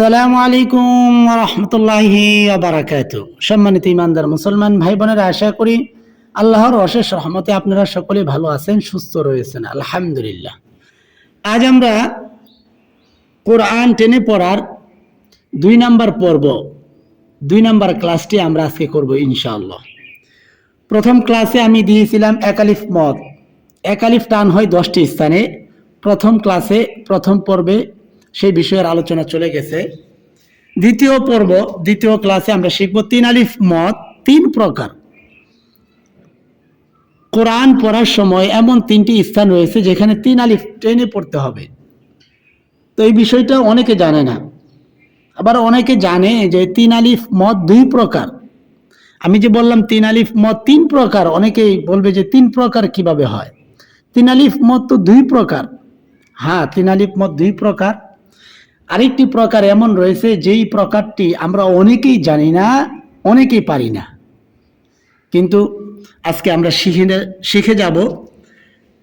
আসসালামু আলাইকুম রহমতুল্লাহি বারাকাত সম্মানিত ইমানদার মুসলমান ভাই বোনেরা, আশা করি আল্লাহর অশেষ রহমতে আপনারা সকলে ভালো আছেন, সুস্থ রয়েছেন, আলহামদুলিল্লাহ। আজ আমরা কোরআন টেনে পড়ার দুই নাম্বার পর্ব, দুই নাম্বার ক্লাসটি আমরা আজকে করব ইনশাআল্লাহ। প্রথম ক্লাসে আমি দিয়েছিলাম একালিফ মত একালিফ টান হয় দশটি স্থানে। প্রথম ক্লাসে প্রথম পর্বে সেই বিষয়ের আলোচনা চলে গেছে। দ্বিতীয় পর্ব, দ্বিতীয় ক্লাসে আমরা শিখব তিন আলিফ মত তিন প্রকার। কোরআন পড়ার সময় এমন তিনটি স্থান রয়েছে যেখানে তিন আলিফ ট্রেনে পড়তে হবে। তো এই বিষয়টা অনেকে জানে না। আবার অনেকে জানে যে তিন আলিফ মত দুই প্রকার। আমি যে বললাম তিন আলিফ মত তিন প্রকার, অনেকেই বলবে যে তিন প্রকার কীভাবে হয়? তিন আলিফ মত তো দুই প্রকার। হ্যাঁ তিন আলিফ মত দুই প্রকার। আরেকটি প্রকার এমন রয়েছে, যেই প্রকারটি আমরা অনেকেই জানি না, অনেকেই পারি না। কিন্তু আজকে আমরা শিখে শিখে যাব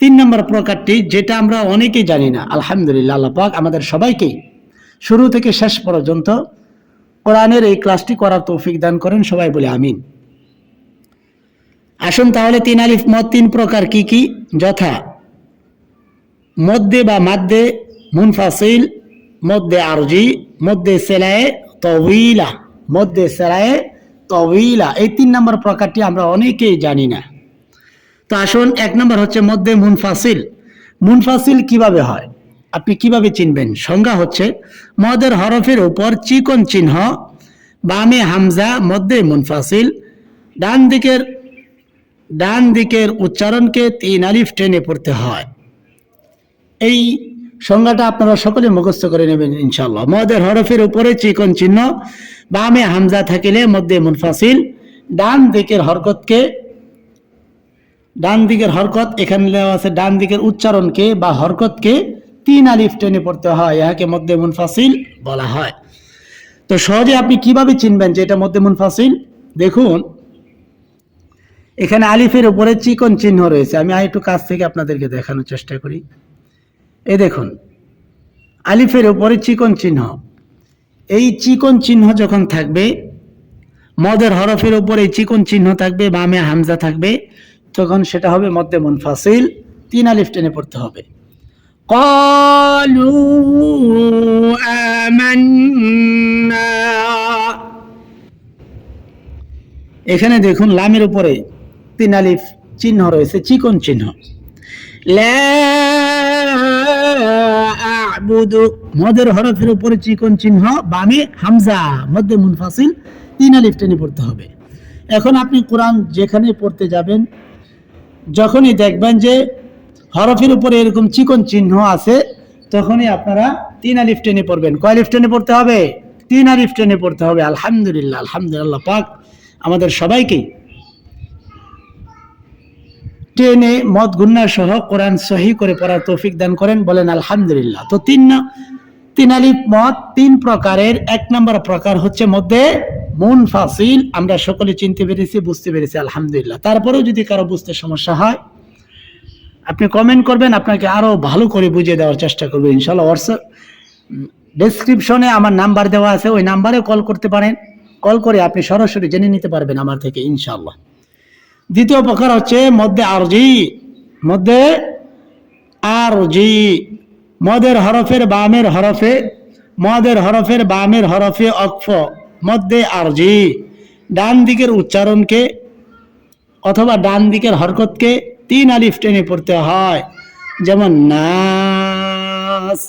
তিন নম্বর প্রকারটি, যেটা আমরা অনেকেই জানি না। আলহামদুলিল্লাহ, আল্লাহ পাক আমাদের সবাইকেই শুরু থেকে শেষ পর্যন্ত কোরআনের এই ক্লাসটি করার তৌফিক দান করেন, সবাই বলে আমিন। আসুন তাহলে তিন আলিফ মত তিন প্রকার কি কি? যথা মধ্যে বা মাধ্যে, মুনফাসিল মধ্যে আরজি, মধ্যে সেলায়ে তবিলা মধ্যে সেলায়ে তবিলা এই তিন নম্বর প্রকারটি আমরা অনেকেই জানি না। তো আসুন, এক নম্বর হচ্ছে মধ্যে মুনফাসিল। মুনফাসিল কীভাবে হয়? আপনি কীভাবে চিনবেন? সংজ্ঞা হচ্ছে, মদের হরফের উপর চিকন চিহ্ন, বামে হামজা, মধ্যে মুনফাসিল। ডান দিকের ডান দিকের উচ্চারণকে তিন আলিফ টেনে পড়তে হয়। এই সংজ্ঞাটা আপনারা সকলে মুখস্থ করে নেবেন ইনশাল্লাহ মদের হরফের উপরে চিকন চিহ্ন, বামে হামজা থাকিলে মধ্যে মুনফাসিল, ডান দিকের হরকতকে, ডান দিকের হরকত, এখানে আছে ডান দিকের উচ্চারণকে বা হরকতকে তিন আলিফ টেনে পড়তে হয় ইহাকে মধ্যে মুনফাসিল বলা হয়। তো সহজে আপনি কীভাবে চিনবেন যে এটা মধ্যে মুনফাসিল? দেখুন, এখানে আলিফের উপরে চিকন চিহ্ন রয়েছে। আমি একটু কাছ থেকে আপনাদেরকে দেখানোর চেষ্টা করি। এ দেখুন, আলিফের ওপরে চিকন চিহ্ন। এই চিকন চিহ্ন যখন থাকবে, মদের হরফের ওপরে চিকন চিহ্ন থাকবে, বামে হামজা থাকবে, তখন সেটা হবে মধ্যে মুনফাসিল, তিন আলিফ টেনে পড়তে হবে। কলু এখানে দেখুন, লামের উপরে তিন আলিফ চিহ্ন রয়েছে, চিকন চিহ্ন। ল্যা আ'বুদু মদের হরফের উপরে চিকন চিহ্ন, বামে হামজা, মধ্যে মুনফাসিল, তিন আলিফ পড়তে হবে। এখন আপনি কোরআন যেখানে পড়তে যাবেন, যখনই দেখবেন যে হরফের উপরে এরকম চিকন চিহ্ন আছে, তখনই আপনারা তিন আলিফ টেনে পড়বেন। কয় আলিফ পড়তে হবে? তিন আলিফ টেনে পড়তে হবে। আলহামদুলিল্লাহ আলহামদুলিল্লাহ, পাক আমাদের সবাইকেই টেনে মদ গুন্না সহ কোরআন সহি করে পড়ার তৌফিক দান করেন, বলেন আলহামদুলিল্লাহ। তো তিন তিন আলিফ মদ তিন প্রকারের, এক নম্বর প্রকার হচ্ছে মধ্যে মন ফাসিল আমরা সকলে চিনতে পেরেছি, বুঝতে পেরেছি, আলহামদুলিল্লাহ। তারপরেও যদি কারও বুঝতে সমস্যা হয়, আপনি কমেন্ট করবেন, আপনাকে আরও ভালো করে বুঝিয়ে দেওয়ার চেষ্টা করব ইনশাল্লাহ হোয়াটসঅ্যাপ ডেসক্রিপশনে আমার নাম্বার দেওয়া আছে, ওই নাম্বারে কল করতে পারেন। কল করে আপনি সরাসরি জেনে নিতে পারবেন আমার থেকে ইনশাল্লাহ দ্বিতীয় প্রকার হচ্ছে মধ্যে আরজি মধ্যে আরজি। মদের হরফের বামের হরফে, মদের হরফের বামের হরফে অক্ষ, মধ্যে আরজি। ডান দিকের উচ্চারণকে অথবা ডান দিকের হরকতকে তিন আলিফ টেনে পড়তে হয়। যেমন নাস।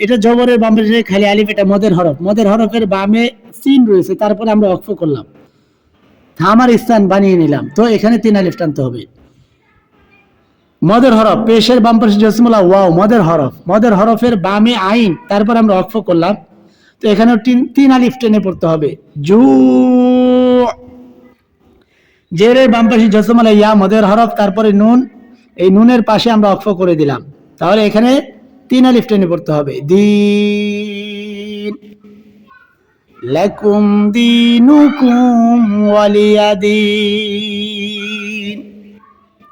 এটা জবরের বামে খালি আলিফ, এটা মদের হরফ। মদের হরফের বামে সিন রয়েছে, তারপরে আমরা অক্ষ করলাম। থামার স্থান বানিয়ে নিলাম। তো এখানে তিন আলিফ টানতে হবে। মদের হরফ, পেশের বাম পাশে জসমুল্লাহ, ওয়াও, মদের হরফ। মদের হরফের বামে আইন, তারপর আমরা অক্ষ করলাম। তো এখানে তিন তিন আলিফ টেনে পড়তে হবে। জু জেরের বাম পাশে জসমুল্লাহ, ইয়া, মদের হরফ, তারপরে নুন। এই নুনের পাশে আমরা অক্ষ করে দিলাম। তাহলে এখানে তিন আলিফ টেনে পড়তে হবে। দিন। লাকুম দিনুকুম ওয়ালিয়াদিন।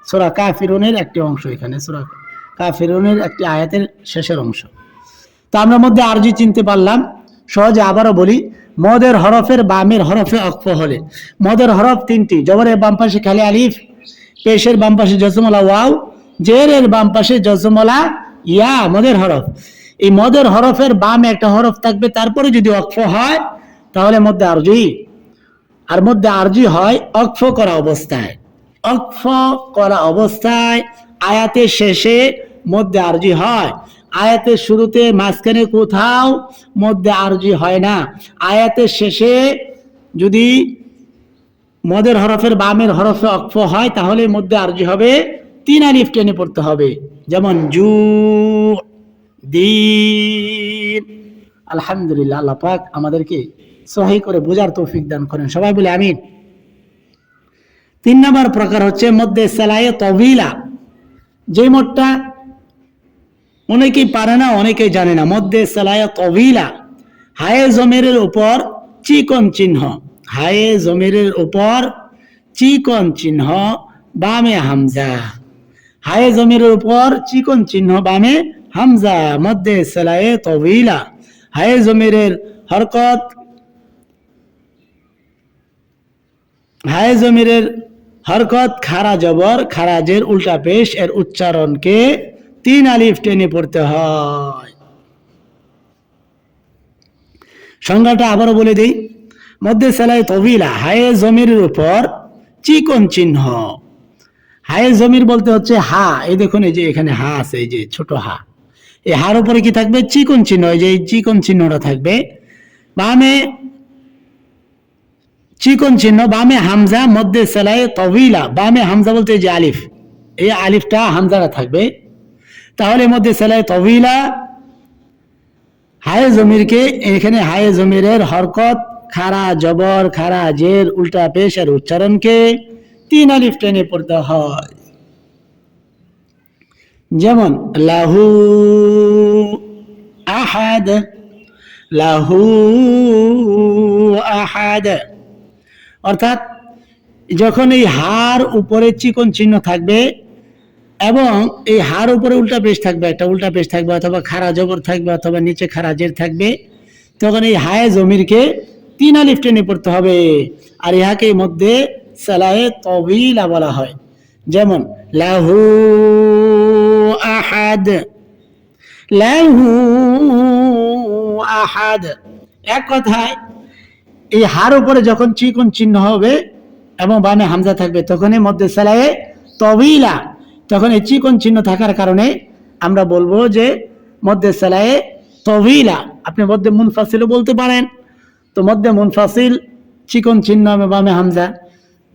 সূরা কাফিরুনের একটি অংশ এখানে, সূরা কাফিরুনের একটি আয়াতের শেষের অংশ। তো আমরা মধ্যে আরজি চিনতে পারলাম। সহজে আবারও বলি, মদের হরফের বামের হরফে অক্ফ হলে। মদের হরফ তিনটি, জবরের বাম পাশে খালি আলিফ, পেশের বাম পাশে জসমলা ওয়াও, জেরের বাম পাশে জসমলা ইয়া, মদের হরফ। এই মদের হরফের বামে একটা হরফ থাকবে, তারপরে যদি অক্ফ হয় তাহলে মধ্যে আরজি আর মধ্যে আরজি হয় অক্ষ করা অবস্থায়। অক্ষ করা অবস্থায় আয়াতের শেষে মধ্যে আরজি হয়। আয়াতের শুরুতে মাঝখানে কোথাও মধ্যে আরজি হয় না। আয়াতের শেষে যদি মদের হরফের বামের হরফে অক্ষ হয়, তাহলে মধ্যে আরজি হবে তিন আলিফ টেনে পড়তে হবে। যেমন জু, দিন। আলহামদুলিল্লাহ, আল্লাহ পাক আমাদেরকে সহি করে বোঝার তৌফিক দান করেন। সবাই বলে আমিন। তিন নম্বর প্রকার হচ্ছে মধ্যে সেলাইয়ে তবিলা যে মোটটা অনেকেই পারে না, অনেকেই জানে না। মধ্যে সেলাইয়ে তবিলা হায়ে জমিরের উপর চিকন চিহ্ন। হায়ে জমিরের উপর চিকন চিহ্ন, বামে হামজা। হায়ে জমিরের উপর চিকন চিহ্ন, বামে হামজা। মধ্যে সেলাইয়ে তবিলা হায়ে জমিরের হরকত হায়ে জমিরের হরকত খারা জবর, খারাজের উল্টা পেশ, এর উচ্চারণকে তিন আলিফ টেনে পড়তে হয়। সংজ্ঞাটা আবারও বলে দিই। মধ্যে সেলাই তবিলা, হায়ে জমিরের উপর চিকন চিহ্ন। হায়ে জমির বলতে হচ্ছে হা। এই দেখুন, এই যে এখানে হা আছে, এই যে ছোট হা। এই হার উপরে কি থাকবে? চিকন চিহ্ন। এই যে চিকন চিহ্নটা থাকবে। বামে চিকন চিহ্ন, বামে হামজা, মধ্যে সেলাই তবিলা বামে হামজা বলতে যে আলিফ। এই আলিফটা হামজারা থাকবে। তাহলে মধ্যে সেলাই তবিলা হায়ে জমিরকে, এখানে হায়ে জমিরের হরকত, খারা জবর, খারা জের, উল্টা পেশ আর উচ্চারণকে তিন আলিফ টেনে পড়তে হয়। যেমন, লাহু আহাদ লাহু আহাদ। অর্থাৎ যখন এই হার উপরে চিকন চিহ্ন থাকবে এবং এই হার উপরে উল্টা পেশ থাকবে, একটা উল্টা পেশ থাকবে অথবা খারা জবর থাকবে অথবা নিচে খারা জের থাকবে, তখন এই হায়ে জমিরকে তিন আলিফ টেনে পড়তে হবে। আর ইহাকে মধ্যে সালায়ে তবিলা বলা হয়। যেমন, লাহু আহাদ লাহু আহাদ। এক কথায় এই হার উপরে যখন চিকন চিহ্ন হবে এবং বামে হামজা থাকবে, তখনই মধ্যে সেলায়ে তবিলা তখন এই চিকন চিহ্ন থাকার কারণে আমরা বলব যে মধ্যে সেলায়ে তবিলা আপনি মধ্যে মুনফাসিলও বলতে পারেন। তো মধ্যে মুনফাসিল, চিকন চিহ্ন বামে হামজা।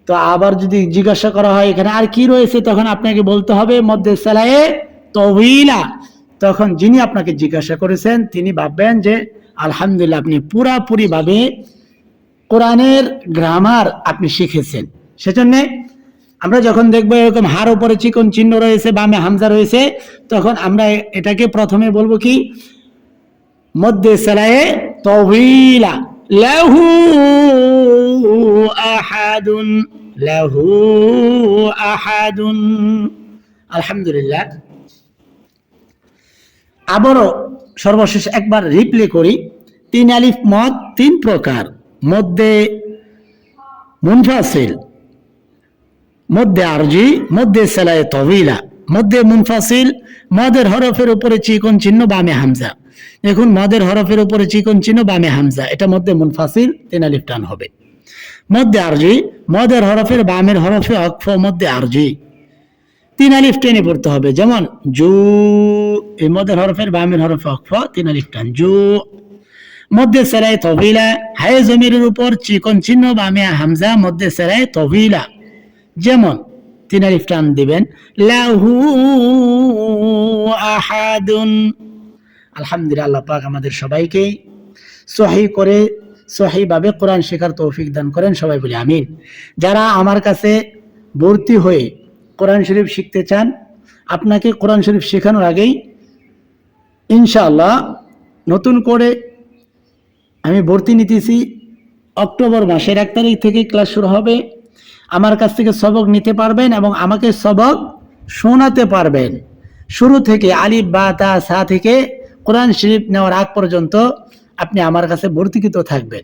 তো আবার যদি জিজ্ঞাসা করা হয়, এখানে আর কি রয়েছে, তখন আপনাকে বলতে হবে মধ্যে সেলায়ে তবিলা তখন যিনি আপনাকে জিজ্ঞাসা করেছেন, তিনি ভাববেন যে আলহামদুলিল্লাহ, আপনি পুরাপুরি ভাবে কোরআনের গ্রামার আপনি শিখেছেন। সেজন্য আমরা যখন দেখব এরকম হার উপরে চিকন চিহ্ন রয়েছে, বামে হামজা রয়েছে, তখন আমরা এটাকে প্রথমে বলব কি? মধ্যে সেলায়ে তবিলা লাহু আহাদুন লাহু আহাদুন। আলহামদুলিল্লাহ। আবারও সর্বশেষ একবার রিপ্লে করি। তিন আলিফ মদ, তিন প্রকার। মধ্যে মুনফাসিল মধ্যে আরজি, মধ্যে সেলায় তবিলা, মধ্যে মুনফাসিল মদের হরফের উপরে চিকন চিহ্ন, বামে হামজা। দেখুন, মদের হরফের উপরে চিকন চিহ্ন, বামে হামজা। এটা মধ্যে মুনফাসিল তিন আলিফ টান হবে। মধ্যে আরজি, মদের হরফের বামের হরফে অক্ষ মধ্যে আরজি। তিন আলিফ টেনে পড়তে হবে। যেমন জু, এই মদের হরফের বামের হরফে অক্ষ তিন আলিফ টান। জু মধ্যে সেরাই তবিলা হায় জমিরের উপর চিকন চিহ্ন বামে হামজা, মধ্যে সেরাই তবিলা যেমন, তিন আলিফ টান দিবেন, লাহু আহাদুন। আলহামদুলিল্লাহ, আল্লাহ পাক আমাদের সবাইকে সহি করে, সহিভাবে কোরআন শেখার তৌফিক দান করেন, সবাই বলি আমিন। যারা আমার কাছে ভর্তি হয়ে কোরআন শরীফ শিখতে চান, আপনাকে কোরআন শরীফ শেখানোর আগেই ইনশাআল্লাহ নতুন করে আমি ভর্তি নিতেছি অক্টোবর মাসের এক তারিখ থেকে ক্লাস শুরু হবে। আমার কাছ থেকে সবক নিতে পারবেন এবং আমাকে সবক শোনাতে পারবেন। শুরু থেকে আলিফ, বা, তা, সা থেকে কোরআন শরীফ নেওয়ার আগ পর্যন্ত আপনি আমার কাছে ভর্তিকৃত থাকবেন।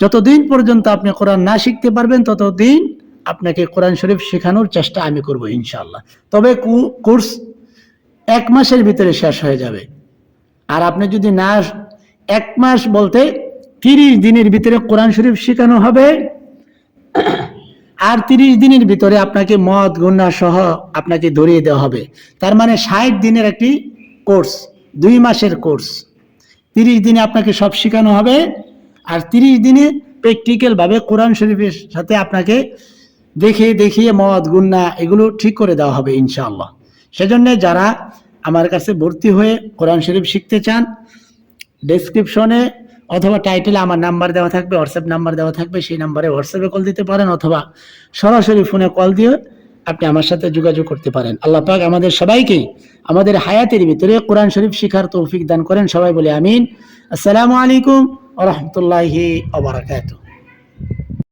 যতদিন পর্যন্ত আপনি কোরআন না শিখতে পারবেন, ততদিন আপনাকে কোরআন শরীফ শেখানোর চেষ্টা আমি করব ইনশাল্লাহ তবে কোর্স এক মাসের ভিতরে শেষ হয়ে যাবে। আর আপনি যদি না এক মাস বলতে তিরিশ দিনের ভিতরে কোরআন শরীফ শেখানো হবে। আর তিরিশ দিনের ভিতরে আপনাকে মদ গুন্না সহ আপনাকে ধরিয়ে দেওয়া হবে। তার মানে ষাট দিনের একটি কোর্স, দুই মাসের কোর্স। তিরিশ দিনে আপনাকে সব শেখানো হবে। আর তিরিশ দিনে প্র্যাকটিক্যালভাবে কোরআন শরীফের সাথে আপনাকে দেখিয়ে দেখিয়ে মদ গুন্না এগুলো ঠিক করে দেওয়া হবে ইনশাআল্লাহ। সেজন্য যারা আমার কাছে ভর্তি হয়ে কোরআন শরীফ শিখতে চান ডেসক্রিপশনে অথবা টাইটেলে আমার নাম্বার দেওয়া থাকবে হোয়াটসঅ্যাপ নাম্বার দেওয়া থাকবে, সেই নাম্বারে হোয়াটসঅ্যাপে কল দিতে পারেন অথবা সরাসরি ফোনে কল দিয়ে আপনি আমার সাথে যোগাযোগ করতে পারেন। আল্লাহ পাক আমাদের সবাইকে আমাদের হায়াতের ভিতরে কোরআন শরীফ শিখার তৌফিক দান করেন। সবাই বলে আমিন। আসসালামু আলাইকুম রহমতুল্লাহি আবরাকাতুহ